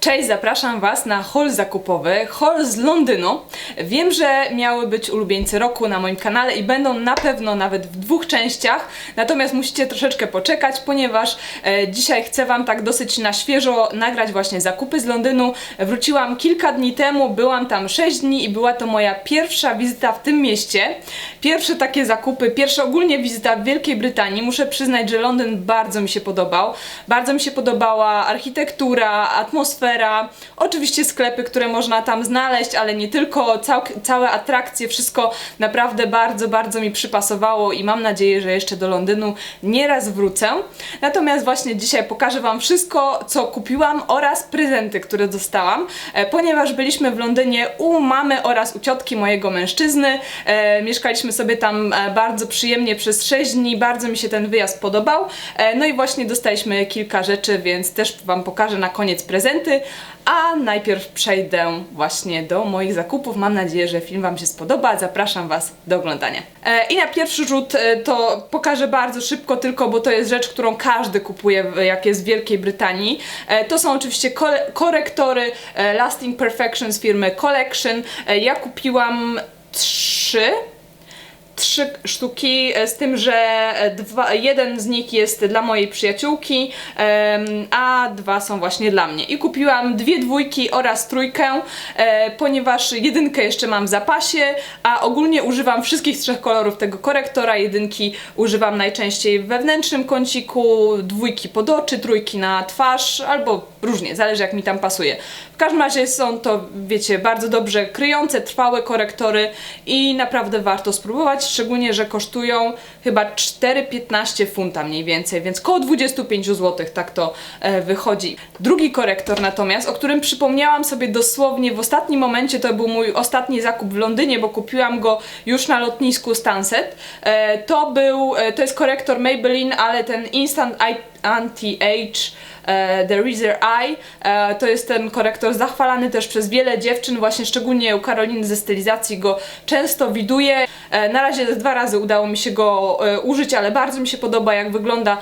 Cześć, zapraszam Was na haul zakupowy, haul z Londynu. Wiem, że miały być ulubieńcy roku na moim kanale i będą na pewno nawet w dwóch częściach, natomiast musicie troszeczkę poczekać, ponieważ e, dzisiaj chcę Wam tak dosyć na świeżo nagrać właśnie zakupy z Londynu. Wróciłam kilka dni temu, byłam tam 6 dni i była to moja pierwsza wizyta w tym mieście. Pierwsze takie zakupy, pierwsza ogólnie wizyta w Wielkiej Brytanii. Muszę przyznać, że Londyn bardzo mi się podobał. Bardzo mi się podobała architektura, atmosfera, oczywiście sklepy, które można tam znaleźć, ale nie tylko, cał, całe atrakcje, wszystko naprawdę bardzo, bardzo mi przypasowało i mam nadzieję, że jeszcze do Londynu nieraz wrócę. Natomiast właśnie dzisiaj pokażę Wam wszystko, co kupiłam oraz prezenty, które dostałam, e, ponieważ byliśmy w Londynie u mamy oraz u ciotki mojego mężczyzny. E, mieszkaliśmy sobie tam e, bardzo przyjemnie przez 6 dni, bardzo mi się ten wyjazd podobał. No i właśnie dostaliśmy kilka rzeczy, więc też Wam pokażę na koniec prezenty. A najpierw przejdę właśnie do moich zakupów. Mam nadzieję, że film Wam się spodoba. Zapraszam Was do oglądania. E, I na pierwszy rzut e, to pokażę bardzo szybko, tylko bo to jest rzecz, którą każdy kupuje, jak jest w Wielkiej Brytanii. E, To są oczywiście korektory Lasting Perfection z firmy Collection. Ja kupiłam trzy trzy sztuki, e, z tym, że e, dwa, jeden z nich jest dla mojej przyjaciółki, a dwa są właśnie dla mnie. I kupiłam dwie dwójki oraz trójkę, e, ponieważ jedynkę jeszcze mam w zapasie, a ogólnie używam wszystkich trzech kolorów tego korektora. Jedynki używam najczęściej w wewnętrznym kąciku, dwójki pod oczy, trójki na twarz, albo różnie, zależy jak mi tam pasuje. W każdym razie są to, wiecie, bardzo dobrze kryjące, trwałe korektory i naprawdę warto spróbować, szczególnie, że kosztują chyba 4,15 funta mniej więcej, więc koło 25 zł tak to e, wychodzi. Drugi korektor natomiast, o którym przypomniałam sobie dosłownie w ostatnim momencie, to był mój ostatni zakup w Londynie, bo kupiłam go już na lotnisku Stansted. E, to był, e, to jest korektor Maybelline, ale ten Instant Eye Anti-Age e, The Razor Eye. E, to jest ten korektor zachwalany też przez wiele dziewczyn, właśnie szczególnie u Karoliny ze stylizacji go często widuję. E, na razie dwa razy udało mi się go użyć, ale bardzo mi się podoba jak wygląda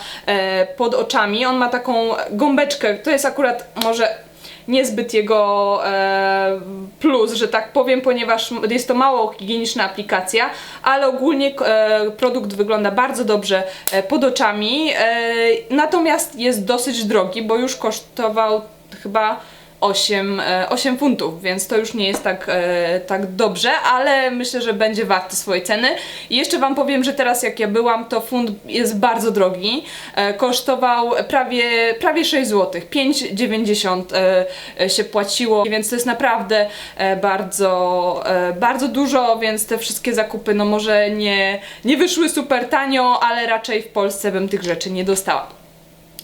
pod oczami. On ma taką gąbeczkę, to jest akurat może niezbyt jego e, plus, że tak powiem, ponieważ jest to mało higieniczna aplikacja, ale ogólnie e, produkt wygląda bardzo dobrze e, pod oczami, e, natomiast jest dosyć drogi, bo już kosztował chyba 8, e, 8 funtów, więc to już nie jest tak, e, tak dobrze, ale myślę, że będzie warty swojej ceny. I jeszcze Wam powiem, że teraz jak ja byłam, to funt jest bardzo drogi. E, kosztował prawie, prawie 6 zł, 5,90 e, e, się płaciło, więc to jest naprawdę e, bardzo, e, bardzo dużo, więc te wszystkie zakupy, no może nie, nie wyszły super tanio, ale raczej w Polsce bym tych rzeczy nie dostała.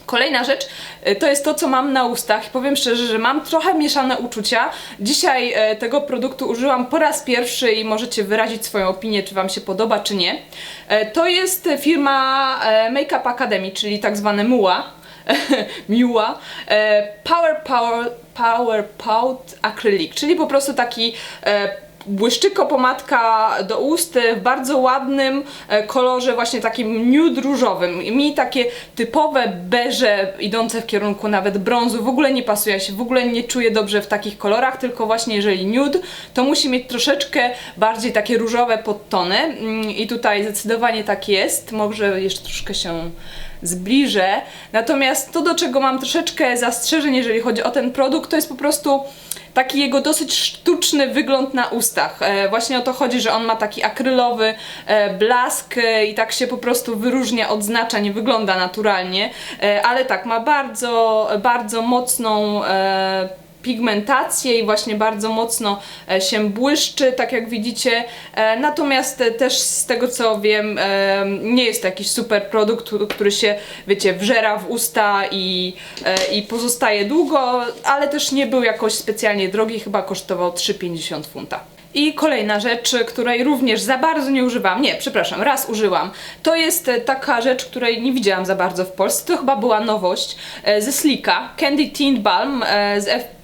Kolejna rzecz e, to jest to, co mam na ustach. Powiem szczerze, że mam trochę mieszane uczucia. Dzisiaj e, tego produktu użyłam po raz pierwszy i możecie wyrazić swoją opinię, czy Wam się podoba, czy nie. E, To jest firma Makeup Academy, czyli tak zwane MUA. Miła. Power Power Power Pout Acrylic, czyli po prostu taki błyszczyko pomadka do ust w bardzo ładnym e, kolorze, właśnie takim nude różowym. Mi takie typowe beże idące w kierunku nawet brązu w ogóle nie pasuje. Ja się w ogóle nie czuję dobrze w takich kolorach, tylko właśnie jeżeli nude, to musi mieć troszeczkę bardziej takie różowe podtony. Mm, I tutaj zdecydowanie tak jest. Może jeszcze troszkę się zbliżę. Natomiast to, do czego mam troszeczkę zastrzeżeń, jeżeli chodzi o ten produkt, to jest po prostu taki jego dosyć sztuczny wygląd na ustach. E, właśnie o to chodzi, że on ma taki akrylowy e, blask e, i tak się po prostu wyróżnia, odznacza, nie wygląda naturalnie, ale tak, ma bardzo, bardzo mocną pigmentację i właśnie bardzo mocno e, się błyszczy, tak jak widzicie. E, Natomiast e, też z tego co wiem, nie jest to jakiś super produkt, który- się, wiecie, wżera w usta i, i pozostaje długo, ale też nie był jakoś specjalnie drogi, chyba kosztował 3,50 funta. I kolejna rzecz, której również za bardzo nie używam, nie, przepraszam, raz użyłam. To jest taka rzecz, której nie widziałam za bardzo w Polsce. To chyba była nowość ze Slika, Candy Teen Balm z F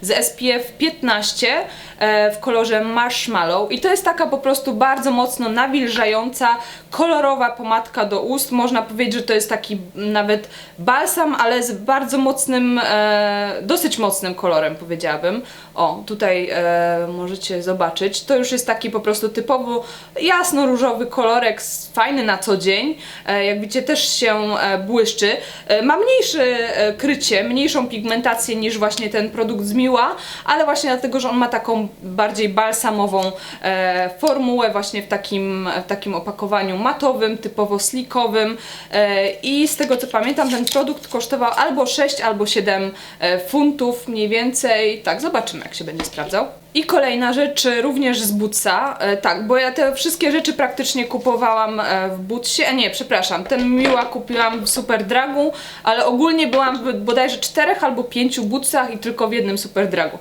Z SPF 15 e, w kolorze Marshmallow i to jest taka po prostu bardzo mocno nawilżająca, kolorowa pomadka do ust. Można powiedzieć, że to jest taki nawet balsam, ale z bardzo mocnym, e, dosyć mocnym kolorem powiedziałabym. O, tutaj e, możecie zobaczyć. To już jest taki po prostu typowo jasno-różowy kolorek, fajny na co dzień. E, jak widzicie też się e, błyszczy. E, ma mniejsze e, krycie, mniejszą pigmentację niż właśnie ten produkt z Miła, ale właśnie dlatego, że on ma taką bardziej balsamową e, formułę właśnie w takim, w takim opakowaniu matowym, typowo slickowym e, i z tego co pamiętam ten produkt kosztował albo 6 albo 7 e, funtów mniej więcej. Tak, zobaczymy jak się będzie sprawdzał. I kolejna rzecz e, również z Bootsa, e, tak, bo ja te wszystkie rzeczy praktycznie kupowałam e, w Bootsie, e, nie, przepraszam, ten Miła kupiłam w Super Dragu, ale ogólnie byłam w bodajże czterech albo pięciu Bootsach i tylko w jednym Super Dragu.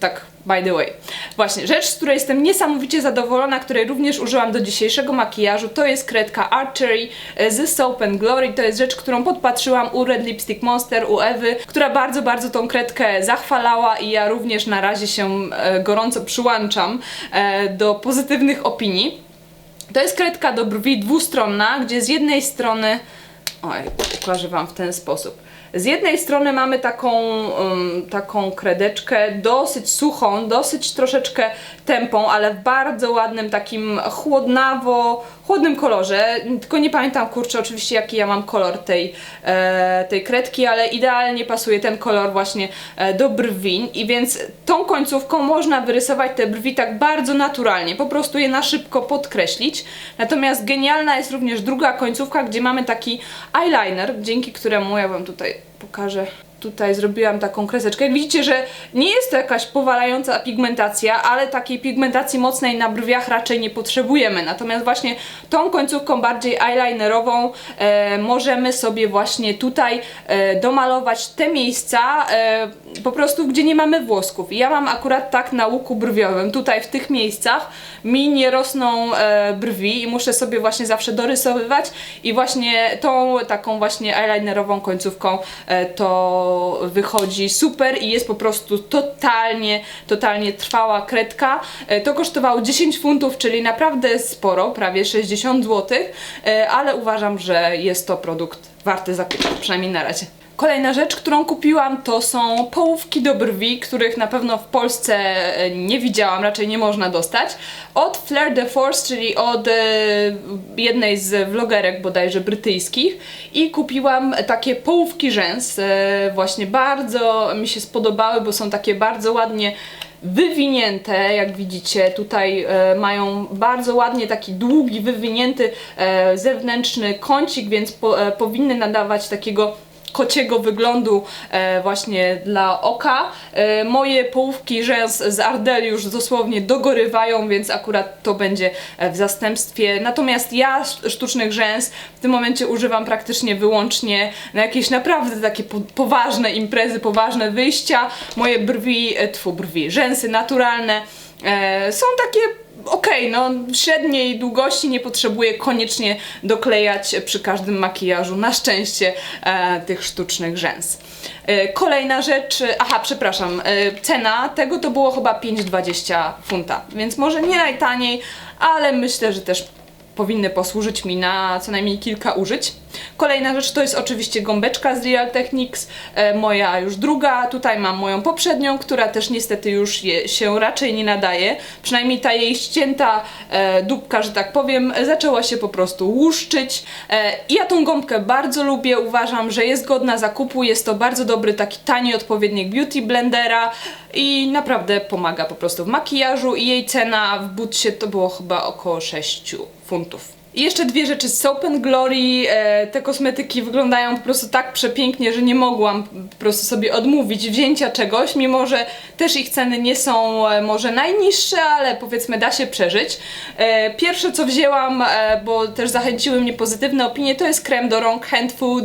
Tak, by the way. Właśnie, rzecz, z której jestem niesamowicie zadowolona, której również użyłam do dzisiejszego makijażu, to jest kredka Archery e, z Soap and Glory. To jest rzecz, którą podpatrzyłam u Red Lipstick Monster, u Ewy, która bardzo, bardzo tą kredkę zachwalała i ja również na razie się e, gorąco przyłączam e, do pozytywnych opinii. To jest kredka do brwi dwustronna, gdzie z jednej strony Oj, pokażę Wam w ten sposób. Z jednej strony mamy taką, taką kredeczkę dosyć suchą, dosyć troszeczkę tępą, ale w bardzo ładnym takim chłodnawo, chłodnym kolorze. Tylko nie pamiętam, kurczę, oczywiście jaki ja mam kolor tej, e, tej kredki, ale idealnie pasuje ten kolor właśnie e, do brwi i więc tą końcówką można wyrysować te brwi tak bardzo naturalnie, po prostu je na szybko podkreślić. Natomiast genialna jest również druga końcówka, gdzie mamy taki eyeliner, dzięki któremu ja Wam tutaj pokażę. Tutaj zrobiłam taką kreseczkę. Widzicie, że nie jest to jakaś powalająca pigmentacja, ale takiej pigmentacji mocnej na brwiach raczej nie potrzebujemy. Natomiast właśnie tą końcówką bardziej eyelinerową e, możemy sobie właśnie tutaj e, domalować te miejsca e, po prostu, gdzie nie mamy włosków. I ja mam akurat tak na łuku brwiowym, tutaj w tych miejscach mi nie rosną e, brwi i muszę sobie właśnie zawsze dorysowywać i właśnie tą taką właśnie eyelinerową końcówką e, to wychodzi super i jest po prostu totalnie, totalnie trwała kredka. E, to kosztowało 10 funtów, czyli naprawdę sporo, prawie 60 zł, e, ale uważam, że jest to produkt warty zakupu, przynajmniej na razie. Kolejna rzecz, którą kupiłam, to są połówki do brwi, których na pewno w Polsce e, nie widziałam, raczej nie można dostać. Od Flair de Force, czyli od e, jednej z vlogerek bodajże brytyjskich i kupiłam takie połówki rzęs. E, Właśnie bardzo mi się spodobały, bo są takie bardzo ładnie wywinięte, jak widzicie, tutaj e, mają bardzo ładnie taki długi, wywinięty e, zewnętrzny kącik, więc po, e, powinny nadawać takiego kociego wyglądu e, właśnie dla oka. E, moje połówki rzęs z Ardell już dosłownie dogorywają, więc akurat to będzie e, w zastępstwie. Natomiast ja sz- sztucznych rzęs w tym momencie używam praktycznie wyłącznie na jakieś naprawdę takie po, poważne imprezy, poważne wyjścia. Moje brwi, e, tfu, brwi, rzęsy naturalne e, są takie okej, no średniej długości nie potrzebuję koniecznie doklejać przy każdym makijażu, na szczęście, e, tych sztucznych rzęs. E, kolejna rzecz, e, aha, przepraszam, e, cena tego to było chyba 5,20 funta, więc może nie najtaniej, ale myślę, że też powinny posłużyć mi na co najmniej kilka użyć. Kolejna rzecz to jest oczywiście gąbeczka z Real Techniques, e, moja już druga, tutaj mam moją poprzednią, która też niestety już je, się raczej nie nadaje, przynajmniej ta jej ścięta e, dupka, że tak powiem, zaczęła się po prostu łuszczyć. E, ja tą gąbkę bardzo lubię, uważam, że jest godna zakupu, jest to bardzo dobry taki tani odpowiednik beauty blendera i naprawdę pomaga po prostu w makijażu i jej cena w butsie to było chyba około 6 funtów. I jeszcze dwie rzeczy z Soap and Glory. E, te kosmetyki wyglądają po prostu tak przepięknie, że nie mogłam po prostu sobie odmówić wzięcia czegoś, mimo że też ich ceny nie są e, może najniższe, ale powiedzmy da się przeżyć. E, pierwsze co wzięłam, bo też zachęciły mnie pozytywne opinie, to jest krem do rąk Hand Food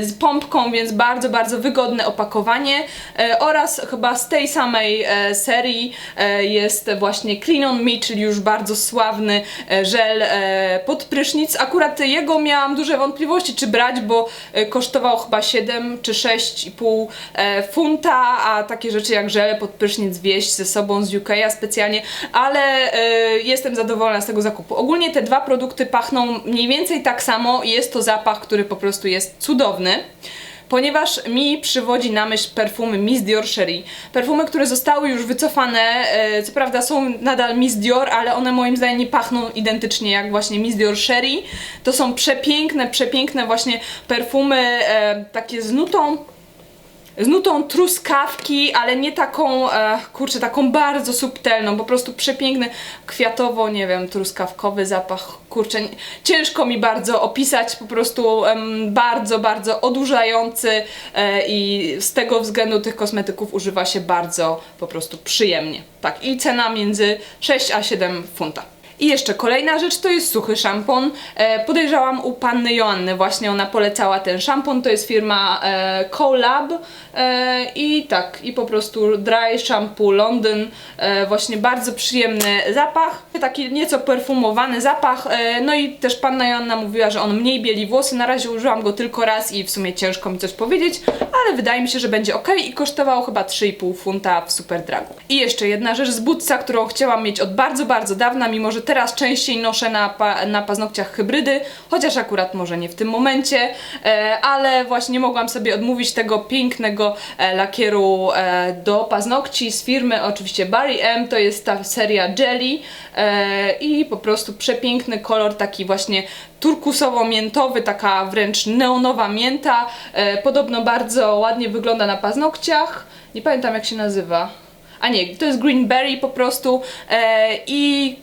z pompką, więc bardzo, bardzo wygodne opakowanie oraz chyba z tej samej serii jest właśnie Clean On Me, czyli już bardzo sławny żel pod pod prysznic. Akurat jego miałam duże wątpliwości, czy brać, bo e, kosztował chyba 7 czy 6,5 e, funta, a takie rzeczy jak żele pod prysznic wieść ze sobą z UK specjalnie, ale e, jestem zadowolona z tego zakupu. Ogólnie te dwa produkty pachną mniej więcej tak samo. Jest to zapach, który po prostu jest cudowny ponieważ mi przywodzi na myśl perfumy Miss Dior Cherie. Perfumy, które zostały już wycofane, e, co prawda są nadal Miss Dior, ale one moim zdaniem nie pachną identycznie jak właśnie Miss Dior Cherie. To są przepiękne, przepiękne właśnie perfumy, e, takie z nutą z nutą truskawki, ale nie taką, e, kurczę, taką bardzo subtelną, po prostu przepiękny, kwiatowo, nie wiem, truskawkowy zapach, kurczę, nie- ciężko mi bardzo opisać, po prostu em, bardzo, bardzo odurzający e, i z tego względu tych kosmetyków używa się bardzo po prostu przyjemnie. Tak, i cena między 6 a 7 funta. I jeszcze kolejna rzecz to jest suchy szampon. E, podejrzałam u panny Joanny, właśnie ona polecała ten szampon. To jest firma e, Colab e, i tak, i po prostu Dry Shampoo London. E, właśnie bardzo przyjemny zapach, taki nieco perfumowany zapach. E, no i też panna Joanna mówiła, że on mniej bieli włosy. Na razie użyłam go tylko raz i w sumie ciężko mi coś powiedzieć, ale wydaje mi się, że będzie ok i kosztował chyba 3,5 funta w Superdragu. I jeszcze jedna rzecz z butsa, którą chciałam mieć od bardzo, bardzo dawna, mimo że teraz częściej noszę na, pa na paznokciach hybrydy, chociaż akurat może nie w tym momencie, e, ale właśnie nie mogłam sobie odmówić tego pięknego e, lakieru e, do paznokci z firmy oczywiście Barry M, to jest ta seria Jelly e, i po prostu przepiękny kolor, taki właśnie turkusowo-miętowy, taka wręcz neonowa mięta, e, podobno bardzo ładnie wygląda na paznokciach, nie pamiętam jak się nazywa. A nie, to jest Greenberry po prostu e, i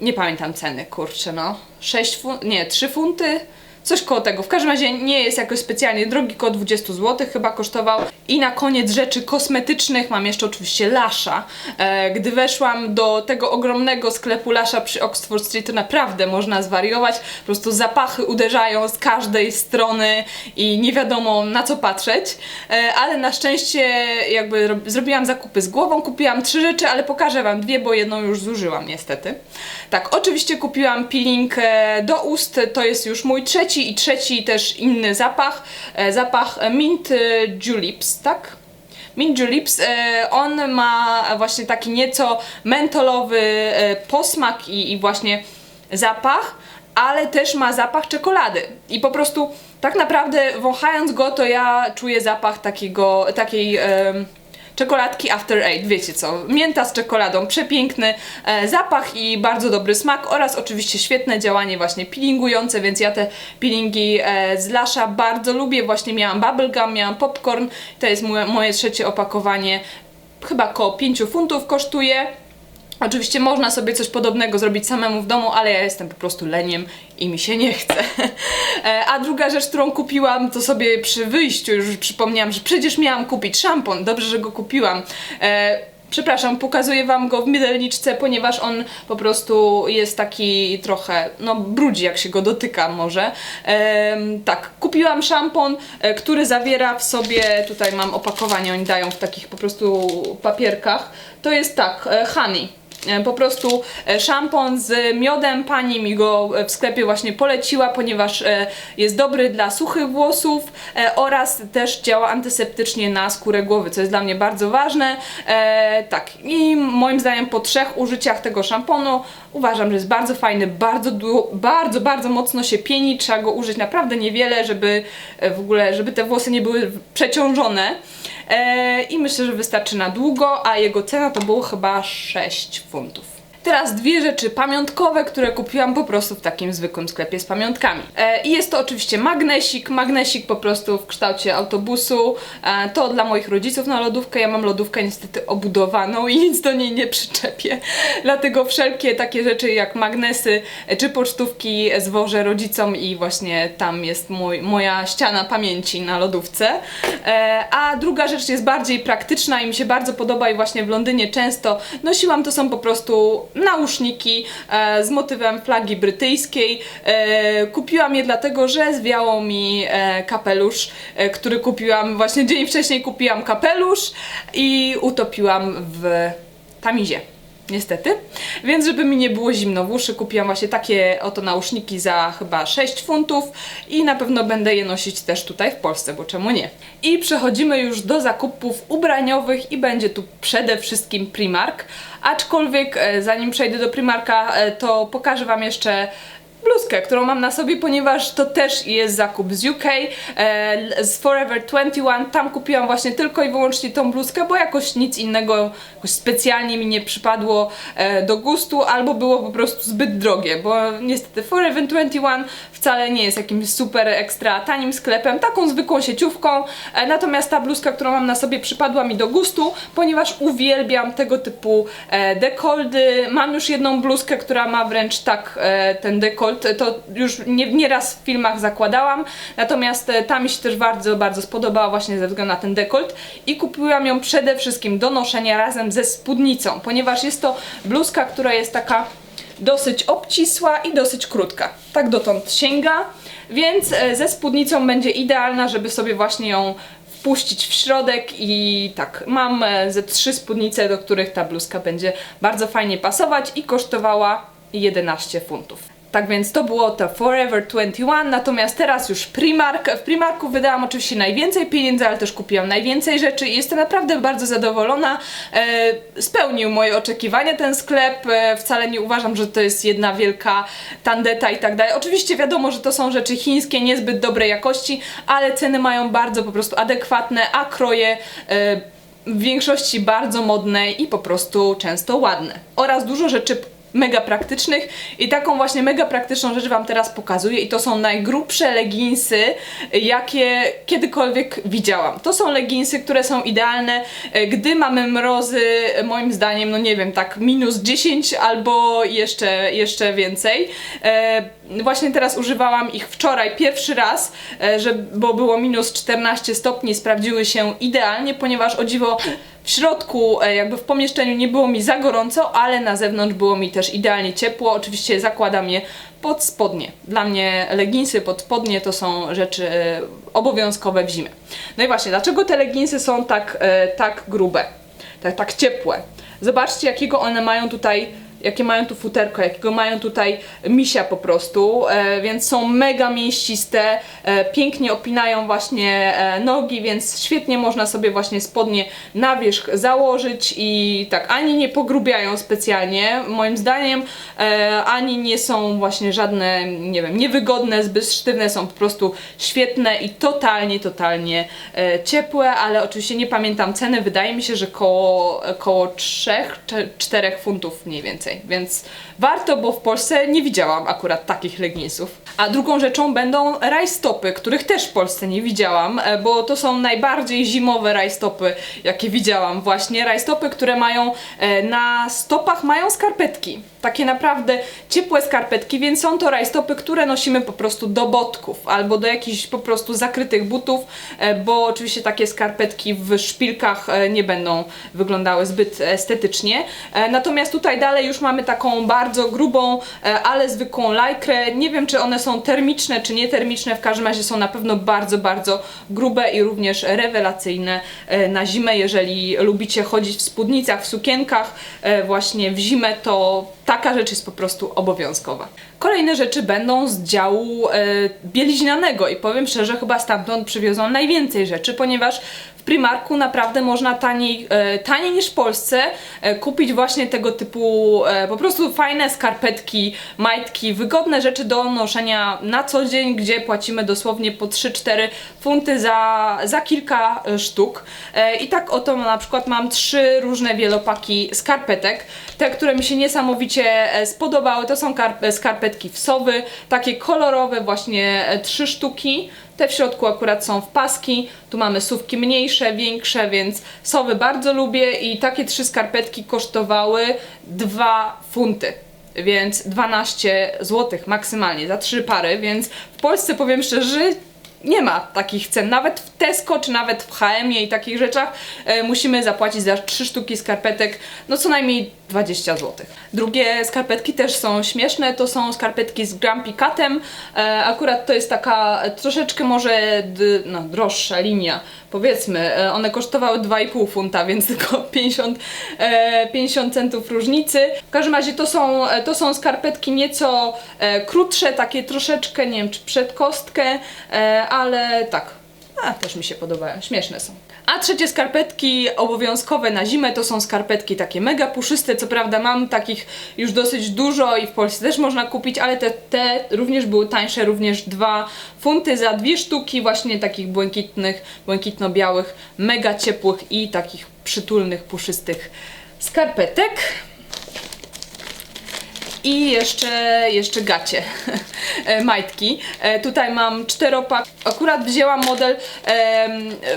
nie pamiętam ceny, kurczę no. 6 funtów, nie, 3 funty? Coś koło tego. W każdym razie nie jest jakoś specjalnie drogi, koło 20 zł chyba kosztował. I na koniec rzeczy kosmetycznych mam jeszcze oczywiście Lasha. E, gdy weszłam do tego ogromnego sklepu Lasha przy Oxford Street, to naprawdę można zwariować. Po prostu zapachy uderzają z każdej strony i nie wiadomo na co patrzeć. E, ale na szczęście jakby rob- zrobiłam zakupy z głową, kupiłam trzy rzeczy, ale pokażę Wam dwie, bo jedną już zużyłam niestety. Tak, oczywiście kupiłam peeling e, do ust, to jest już mój trzeci i trzeci też inny zapach. E, Zapach Mint e, Juleps, tak? Mint Juleps, e, on ma właśnie taki nieco mentolowy posmak i, i właśnie zapach, ale też ma zapach czekolady. I po prostu tak naprawdę wąchając go, to ja czuję zapach takiego, takiej em, czekoladki After Eight, wiecie co, mięta z czekoladą, przepiękny e, zapach i bardzo dobry smak oraz oczywiście świetne działanie właśnie peelingujące, więc ja te peelingi e, z Lasha bardzo lubię, właśnie miałam bubblegum, miałam popcorn, to jest moje, moje trzecie opakowanie, chyba koło 5 funtów kosztuje. Oczywiście można sobie coś podobnego zrobić samemu w domu, ale ja jestem po prostu leniem i mi się nie chce. E, A druga rzecz, którą kupiłam, to sobie przy wyjściu już przypomniałam, że przecież miałam kupić szampon. Dobrze, że go kupiłam. E, Przepraszam, pokazuję Wam go w mydelniczce, ponieważ on po prostu jest taki trochę, no brudzi jak się go dotyka może. Em, tak, kupiłam szampon, e, który zawiera w sobie, tutaj mam opakowanie, oni dają w takich po prostu papierkach. To jest tak, e, honey. E, Po prostu e, szampon z miodem. Pani mi go e, w sklepie właśnie poleciła, ponieważ jest dobry dla suchych włosów oraz też działa antyseptycznie na skórę głowy, co jest dla mnie bardzo ważne. Tak, i moim zdaniem po trzech użyciach tego szamponu uważam, że jest bardzo fajny, bardzo, bardzo, bardzo mocno się pieni. Trzeba go użyć naprawdę niewiele, żeby e, w ogóle, żeby te włosy nie były przeciążone. E, I myślę, że wystarczy na długo, a jego cena to było chyba 6 funtów. Teraz dwie rzeczy pamiątkowe, które kupiłam po prostu w takim zwykłym sklepie z pamiątkami. E, I jest to oczywiście magnesik, magnesik po prostu w kształcie autobusu. E, to dla moich rodziców na lodówkę. Ja mam lodówkę niestety obudowaną i nic do niej nie przyczepię. Dlatego wszelkie takie rzeczy jak magnesy e, czy pocztówki zwożę rodzicom i właśnie tam jest mój, moja ściana pamięci na lodówce. E, a druga rzecz jest bardziej praktyczna i mi się bardzo podoba i właśnie w Londynie często nosiłam, to są po prostu nauszniki e, z motywem flagi brytyjskiej. E, kupiłam je dlatego, że zwiało mi e, kapelusz, który kupiłam właśnie dzień wcześniej kupiłam kapelusz i utopiłam w tamizie. Niestety. Więc żeby mi nie było zimno w uszy, kupiłam właśnie takie oto nauszniki za chyba 6 funtów i na pewno będę je nosić też tutaj w Polsce, bo czemu nie? I przechodzimy już do zakupów ubraniowych i będzie tu przede wszystkim Primark. Aczkolwiek e, zanim przejdę do Primarka, e, to pokażę Wam jeszcze bluzkę, którą mam na sobie, ponieważ to też jest zakup z UK, e, z Forever 21. Tam kupiłam właśnie tylko i wyłącznie tą bluzkę, bo jakoś nic innego jakoś specjalnie mi nie przypadło e, do gustu, albo było po prostu zbyt drogie, bo niestety Forever 21 wcale nie jest jakimś super ekstra tanim sklepem, taką zwykłą sieciówką, e, natomiast ta bluzka, którą mam na sobie przypadła mi do gustu, ponieważ uwielbiam tego typu e, dekoldy. Mam już jedną bluzkę, która ma wręcz tak e, ten dekolt, to już nie, nieraz w filmach zakładałam, natomiast e, ta mi się też bardzo, bardzo spodobała właśnie ze względu na ten dekolt i kupiłam ją przede wszystkim do noszenia razem ze spódnicą, ponieważ jest to bluzka, która jest taka dosyć obcisła i dosyć krótka. Tak dotąd sięga, więc e, ze spódnicą będzie idealna, żeby sobie właśnie ją wpuścić w środek i tak, mam e, ze trzy spódnice, do których ta bluzka będzie bardzo fajnie pasować i kosztowała 11 funtów. Tak więc to było to Forever 21, natomiast teraz już Primark. W Primarku wydałam oczywiście najwięcej pieniędzy, ale też kupiłam najwięcej rzeczy i jestem naprawdę bardzo zadowolona. E, spełnił moje oczekiwania ten sklep, e, wcale nie uważam, że to jest jedna wielka tandeta i tak dalej. Oczywiście wiadomo, że to są rzeczy chińskie, niezbyt dobrej jakości, ale ceny mają bardzo po prostu adekwatne, a kroje e, w większości bardzo modne i po prostu często ładne. Oraz dużo rzeczy mega praktycznych i taką właśnie mega praktyczną rzecz Wam teraz pokazuję i to są najgrubsze leginsy, jakie kiedykolwiek widziałam. To są leginsy, które są idealne, gdy mamy mrozy, moim zdaniem, no nie wiem, tak minus 10 albo jeszcze, jeszcze więcej. E, właśnie teraz używałam ich wczoraj pierwszy raz, e, że, bo było minus 14 stopni, sprawdziły się idealnie, ponieważ o dziwo w środku, e, jakby w pomieszczeniu nie było mi za gorąco, ale na zewnątrz było mi też idealnie ciepło. Oczywiście zakładam je pod spodnie. Dla mnie leginsy pod spodnie to są rzeczy e, obowiązkowe w zimę. No i właśnie, dlaczego te leginsy są tak, e, tak grube, tak, tak ciepłe? Zobaczcie, jakiego one mają tutaj jakie mają tu futerko, jakiego mają tutaj misia po prostu, e, więc są mega mięsiste, e, pięknie opinają właśnie e, nogi, więc świetnie można sobie właśnie spodnie na wierzch założyć i tak, ani nie pogrubiają specjalnie, moim zdaniem, ani nie są właśnie żadne, nie wiem, niewygodne, zbyt sztywne, są po prostu świetne i totalnie, totalnie ciepłe, ale oczywiście nie pamiętam ceny, wydaje mi się, że koło, koło 3-4 funtów mniej więcej więcej, więc warto, bo w Polsce nie widziałam akurat takich leginsów. A drugą rzeczą będą rajstopy, których też w Polsce nie widziałam, e, bo to są najbardziej zimowe rajstopy, jakie widziałam właśnie. Rajstopy, które mają e, na stopach mają skarpetki. Takie naprawdę ciepłe skarpetki, więc są to rajstopy, które nosimy po prostu do botków albo do jakichś po prostu zakrytych butów, e, bo oczywiście takie skarpetki w szpilkach nie będą wyglądały zbyt estetycznie. Natomiast tutaj dalej już mamy taką bardzo grubą, e, ale zwykłą lajkrę. Nie wiem, czy one są termiczne, czy nietermiczne, w każdym razie są na pewno bardzo, bardzo grube i również rewelacyjne e, na zimę. Jeżeli lubicie chodzić w spódnicach, w sukienkach e, właśnie w zimę, to taka rzecz jest po prostu obowiązkowa. Kolejne rzeczy będą z działu bieliźnianego i powiem szczerze, chyba stamtąd przywiozą najwięcej rzeczy, ponieważ w Primarku naprawdę można taniej, e, taniej niż w Polsce e, kupić właśnie tego typu e, po prostu fajne skarpetki, majtki, wygodne rzeczy do noszenia na co dzień, gdzie płacimy dosłownie po 3-4 funty za, za kilka sztuk. I tak oto na przykład mam trzy różne wielopaki skarpetek. Te, które mi się niesamowicie spodobały, to są skarpetki w sowy, takie kolorowe właśnie trzy sztuki. Te w środku akurat są w paski, tu mamy sówki mniejsze, większe, więc sowy bardzo lubię i takie trzy skarpetki kosztowały 2 funty więc 12 zł maksymalnie za trzy pary, więc w Polsce powiem szczerze, nie ma takich cen. Nawet w Tesco czy nawet w H&M i takich rzeczach e, musimy zapłacić za trzy sztuki skarpetek no co najmniej 20 zł. Drugie skarpetki też są śmieszne, to są skarpetki z Grumpy Catem. E, akurat to jest taka troszeczkę może no, droższa linia, powiedzmy. E, one kosztowały 2,5 funta, więc tylko 50, e, 50 centów różnicy. W każdym razie to są, e, to są skarpetki nieco e, krótsze, takie troszeczkę, nie wiem czy przed kostkę, e, ale tak, a, też mi się podobają, śmieszne są. A trzecie skarpetki obowiązkowe na zimę to są skarpetki takie mega puszyste. Co prawda mam takich już dosyć dużo i w Polsce też można kupić, ale te, te również były tańsze, również 2 funty za dwie sztuki właśnie takich błękitnych, błękitno-białych, mega ciepłych i takich przytulnych, puszystych skarpetek. I jeszcze, jeszcze gacie, e, majtki. E, tutaj mam czteropak. Akurat wzięłam model,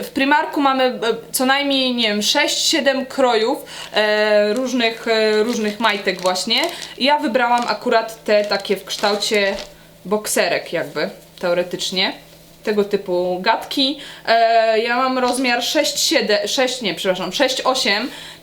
w Primarku mamy e, co najmniej, nie wiem, 6-7 krojów różnych, różnych majtek właśnie. Ja wybrałam akurat te takie w kształcie bokserek jakby, teoretycznie tego typu gadki. E, ja mam rozmiar 6,7, 6, nie, przepraszam, 6,8,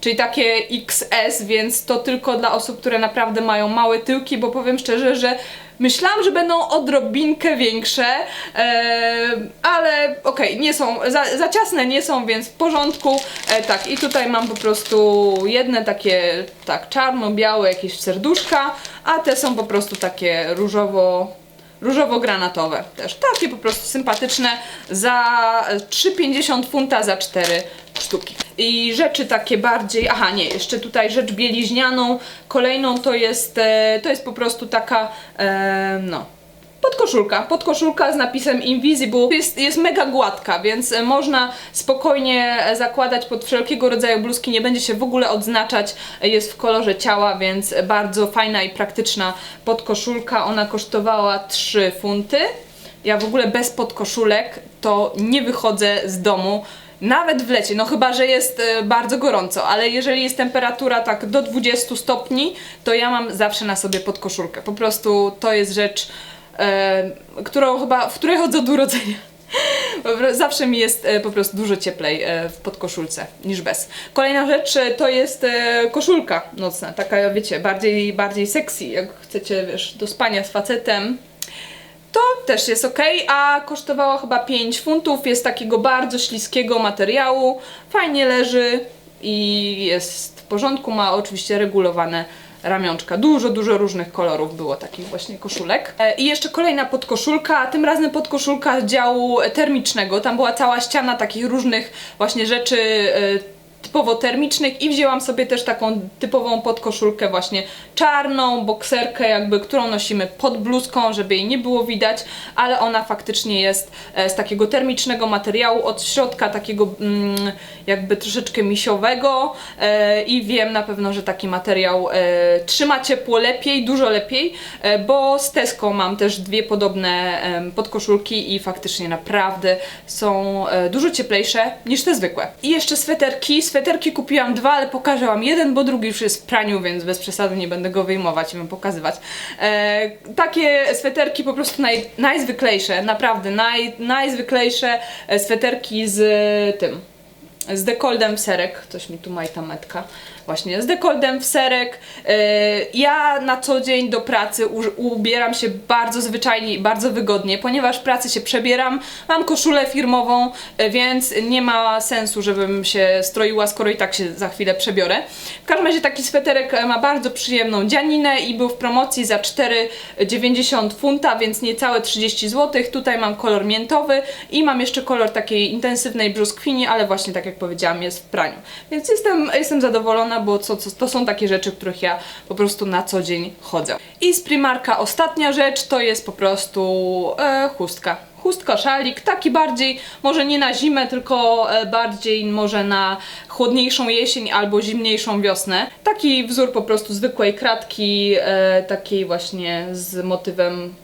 czyli takie XS, więc to tylko dla osób, które naprawdę mają małe tyłki, bo powiem szczerze, że myślałam, że będą odrobinkę większe, e, ale okej, nie są, za, za ciasne nie są, więc w porządku. E, tak, i tutaj mam po prostu jedne takie, tak, czarno-białe jakieś serduszka, a te są po prostu takie różowo różowo-granatowe też. Takie po prostu sympatyczne za 3,50 funta za 4 sztuki. I rzeczy takie bardziej, aha nie, jeszcze tutaj rzecz bieliźnianą, kolejną to jest, e, to jest po prostu taka, e, no, podkoszulka, podkoszulka z napisem Invisible. Jest, jest mega gładka, więc e, można spokojnie e, zakładać pod wszelkiego rodzaju bluzki, nie będzie się w ogóle odznaczać, E, jest w kolorze ciała, więc bardzo fajna i praktyczna podkoszulka, ona kosztowała 3 funty. Ja w ogóle bez podkoszulek to nie wychodzę z domu, nawet w lecie, no chyba, że jest bardzo gorąco, ale jeżeli jest temperatura tak do 20 stopni, to ja mam zawsze na sobie podkoszulkę. Po prostu to jest rzecz, którą chyba, w której chodzę od urodzenia. Zawsze mi jest e, po prostu dużo cieplej e, w podkoszulce niż bez. Kolejna rzecz e, to jest koszulka nocna, taka wiecie, bardziej, bardziej sexy, jak chcecie, wiesz, do spania z facetem. To też jest ok, a kosztowała chyba 5 funtów. Jest takiego bardzo śliskiego materiału, fajnie leży i jest w porządku. Ma oczywiście regulowane ramionczka. Dużo, dużo różnych kolorów było takich właśnie koszulek. E, I jeszcze kolejna podkoszulka, tym razem podkoszulka działu termicznego. Tam była cała ściana takich różnych właśnie rzeczy e, typowo termicznych i wzięłam sobie też taką typową podkoszulkę właśnie czarną, bokserkę jakby, którą nosimy pod bluzką, żeby jej nie było widać, ale ona faktycznie jest e, z takiego termicznego materiału, od środka takiego mm, jakby troszeczkę misiowego e, i wiem na pewno, że taki materiał e, trzyma ciepło lepiej, dużo lepiej, bo z Tesco mam też dwie podobne podkoszulki i faktycznie naprawdę są dużo cieplejsze niż te zwykłe. I jeszcze sweterki. Sweterki kupiłam dwa, ale pokażę wam jeden, bo drugi już jest w praniu, więc bez przesady nie będę go wyjmować i wam pokazywać. E, takie sweterki po prostu naj, najzwyklejsze, naprawdę naj, najzwyklejsze e, sweterki z e, tym z dekoldem w serek, coś mi tu majta metka, właśnie z dekoldem w serek. Yy, ja na co dzień do pracy ubieram się bardzo zwyczajnie i bardzo wygodnie, ponieważ w pracy się przebieram, mam koszulę firmową, yy, więc nie ma sensu, żebym się stroiła, skoro i tak się za chwilę przebiorę. W każdym razie taki sweterek e, ma bardzo przyjemną dzianinę i był w promocji za 4,90 funta, więc niecałe 30 zł. Tutaj mam kolor miętowy i mam jeszcze kolor takiej intensywnej brzoskwini, ale właśnie tak jak powiedziałam jest w praniu. Więc jestem, jestem zadowolona, bo co, co, to są takie rzeczy, których ja po prostu na co dzień chodzę. I z Primarka ostatnia rzecz to jest po prostu e, chustka. Chustka, szalik, taki bardziej, może nie na zimę, tylko e, bardziej może na chłodniejszą jesień albo zimniejszą wiosnę. Taki wzór po prostu zwykłej kratki, e, takiej właśnie z motywem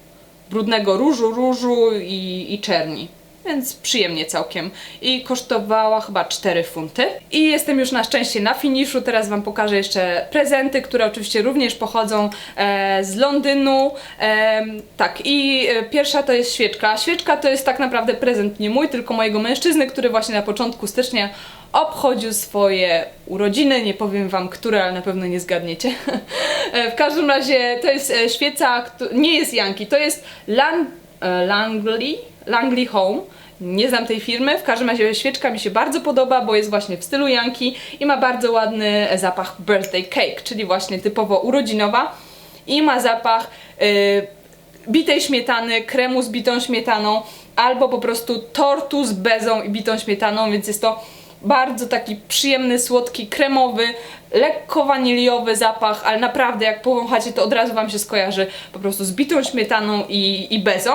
brudnego różu, różu i, i czerni. Więc przyjemnie całkiem. I kosztowała chyba 4 funty. I jestem już na szczęście na finiszu, teraz Wam pokażę jeszcze prezenty, które oczywiście również pochodzą e, z Londynu. E, tak, i e, pierwsza to jest świeczka. Świeczka to jest tak naprawdę prezent nie mój, tylko mojego mężczyzny, który właśnie na początku stycznia obchodził swoje urodziny, nie powiem wam które, ale na pewno nie zgadniecie. E, w każdym razie to jest e, świeca, nie jest Yankee, to jest Lang, Langley, Langley Home. Nie znam tej firmy, w każdym razie świeczka mi się bardzo podoba, bo jest właśnie w stylu Yankee i ma bardzo ładny zapach birthday cake, czyli właśnie typowo urodzinowa. I ma zapach y, bitej śmietany, kremu z bitą śmietaną, albo po prostu tortu z bezą i bitą śmietaną, więc jest to bardzo taki przyjemny, słodki, kremowy, lekko waniliowy zapach, ale naprawdę jak powąchacie, to od razu Wam się skojarzy po prostu z bitą śmietaną i, i bezą.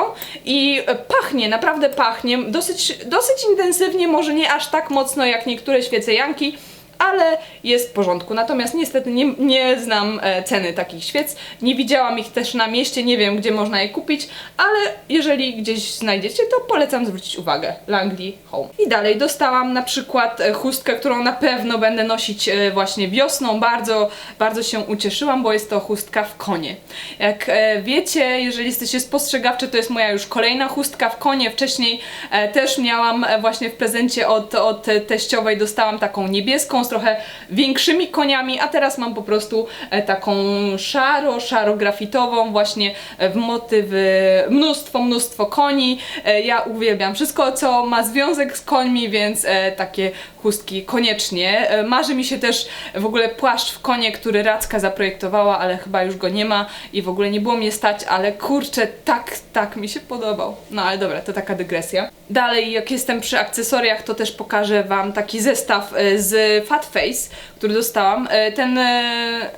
I pachnie, naprawdę pachnie, dosyć, dosyć intensywnie, może nie aż tak mocno jak niektóre świece Janki, ale jest w porządku. Natomiast niestety nie, nie znam e, ceny takich świec. Nie widziałam ich też na mieście, nie wiem gdzie można je kupić, ale jeżeli gdzieś znajdziecie, to polecam zwrócić uwagę. Langley Home. I dalej dostałam na przykład e, chustkę, którą na pewno będę nosić e, właśnie wiosną. Bardzo, bardzo się ucieszyłam, bo jest to chustka w konie. Jak wiecie, jeżeli jesteście spostrzegawczy, to jest moja już kolejna chustka w konie. Wcześniej też miałam właśnie w prezencie od, od teściowej, dostałam taką niebieską z trochę większymi koniami, a teraz mam po prostu e, taką szaro, szaro grafitową właśnie e, w motywy mnóstwo, mnóstwo koni. E, Ja uwielbiam wszystko, co ma związek z końmi, więc e, takie chustki koniecznie. E, Marzy mi się też w ogóle płaszcz w konie, który Racka zaprojektowała, ale chyba już go nie ma i w ogóle nie było mnie stać, ale kurczę, tak, tak mi się podobał. No ale dobra, to taka dygresja. Dalej, jak jestem przy akcesoriach, to też pokażę Wam taki zestaw e, z Fat Face, który dostałam. E, Ten e,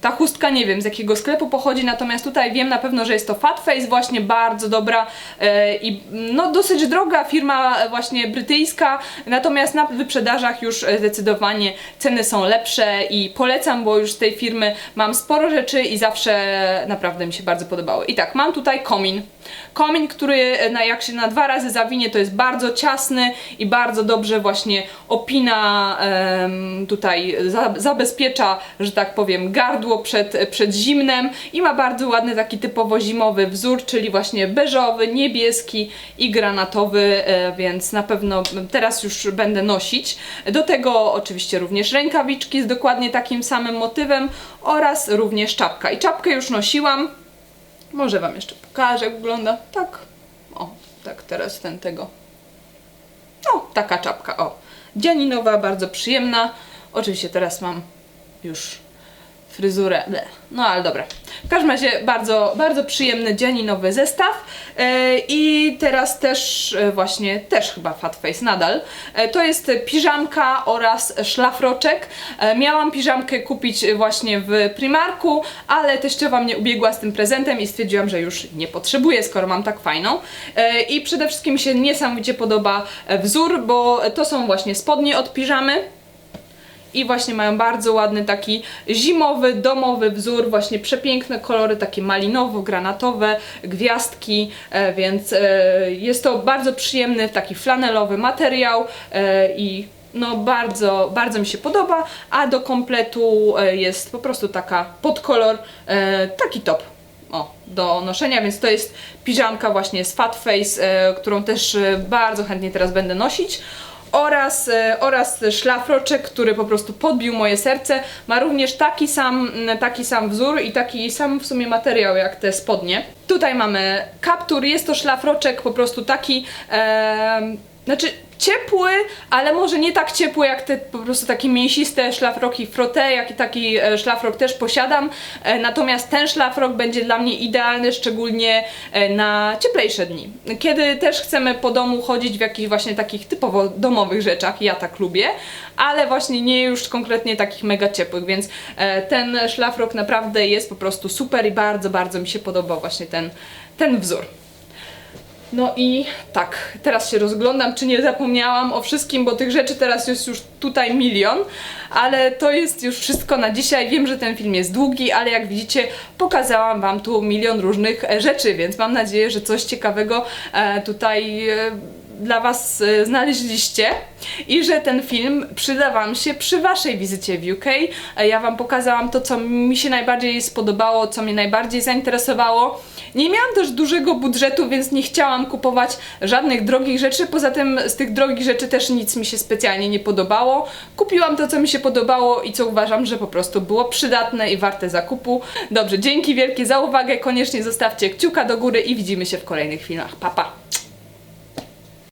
ta chustka nie wiem z jakiego sklepu pochodzi, natomiast tutaj wiem na pewno, że jest to Fat Face, właśnie bardzo dobra e, i no dosyć droga firma e, właśnie brytyjska, natomiast na wyprzedażach już e, zdecydowanie ceny są lepsze i polecam, bo już z tej firmy mam sporo rzeczy i zawsze naprawdę mi się bardzo podobały. I tak, mam tutaj komin. Komin, który na, jak się na dwa razy zawinie, to jest bardzo ciasny i bardzo dobrze właśnie opina tutaj, za, zabezpiecza, że tak powiem, gardło przed, przed zimnem i ma bardzo ładny taki typowo zimowy wzór, czyli właśnie beżowy, niebieski i granatowy, e, więc na pewno teraz już będę nosić. Do tego oczywiście również rękawiczki z dokładnie takim samym motywem oraz również czapka. I czapkę już nosiłam. Może Wam jeszcze pokażę, jak wygląda. Tak. O, tak teraz ten tego. O, taka czapka, o. Dzianinowa, bardzo przyjemna. Oczywiście teraz mam już fryzurę. No ale dobra. W każdym razie bardzo, bardzo przyjemny dzianinowy zestaw. E, I teraz też e, właśnie, też chyba Fat Face nadal. E, to jest piżamka oraz szlafroczek. Miałam piżamkę kupić właśnie w Primarku, ale teściowa mnie ubiegła z tym prezentem i stwierdziłam, że już nie potrzebuję, skoro mam tak fajną. I przede wszystkim mi się niesamowicie podoba wzór, bo to są właśnie spodnie od piżamy i właśnie mają bardzo ładny taki zimowy, domowy wzór, właśnie przepiękne kolory, takie malinowo-granatowe, gwiazdki, e, więc e, jest to bardzo przyjemny, taki flanelowy materiał e, i no bardzo, bardzo mi się podoba, a do kompletu jest po prostu taka podkolor, taki top o, do noszenia, więc to jest piżamka właśnie z Fat Face, którą też bardzo chętnie teraz będę nosić. Oraz, e, oraz szlafroczek, który po prostu podbił moje serce. Ma również taki sam, taki sam wzór i taki sam w sumie materiał jak te spodnie. Tutaj mamy kaptur, jest to szlafroczek po prostu taki, znaczy ciepły, ale może nie tak ciepły jak te po prostu takie mięsiste szlafroki frotte, jak i taki e, szlafrok też posiadam. E, natomiast ten szlafrok będzie dla mnie idealny, szczególnie e, na cieplejsze dni. Kiedy też chcemy po domu chodzić w jakichś właśnie takich typowo domowych rzeczach, ja tak lubię, ale właśnie nie już konkretnie takich mega ciepłych, więc ten szlafrok naprawdę jest po prostu super i bardzo, bardzo mi się podoba właśnie ten, ten wzór. No i tak, teraz się rozglądam, czy nie zapomniałam o wszystkim, bo tych rzeczy teraz jest już tutaj milion, ale to jest już wszystko na dzisiaj. Wiem, że ten film jest długi, ale jak widzicie, pokazałam Wam tu milion różnych e, rzeczy, więc mam nadzieję, że coś ciekawego e, tutaj e, dla Was e, znaleźliście i że ten film przyda Wam się przy Waszej wizycie w UK. E, Ja Wam pokazałam to, co mi się najbardziej spodobało, co mnie najbardziej zainteresowało. Nie miałam też dużego budżetu, więc nie chciałam kupować żadnych drogich rzeczy. Poza tym z tych drogich rzeczy też nic mi się specjalnie nie podobało. Kupiłam to, co mi się podobało i co uważam, że po prostu było przydatne i warte zakupu. Dobrze, dzięki wielkie za uwagę. Koniecznie zostawcie kciuka do góry i widzimy się w kolejnych filmach. Pa, pa!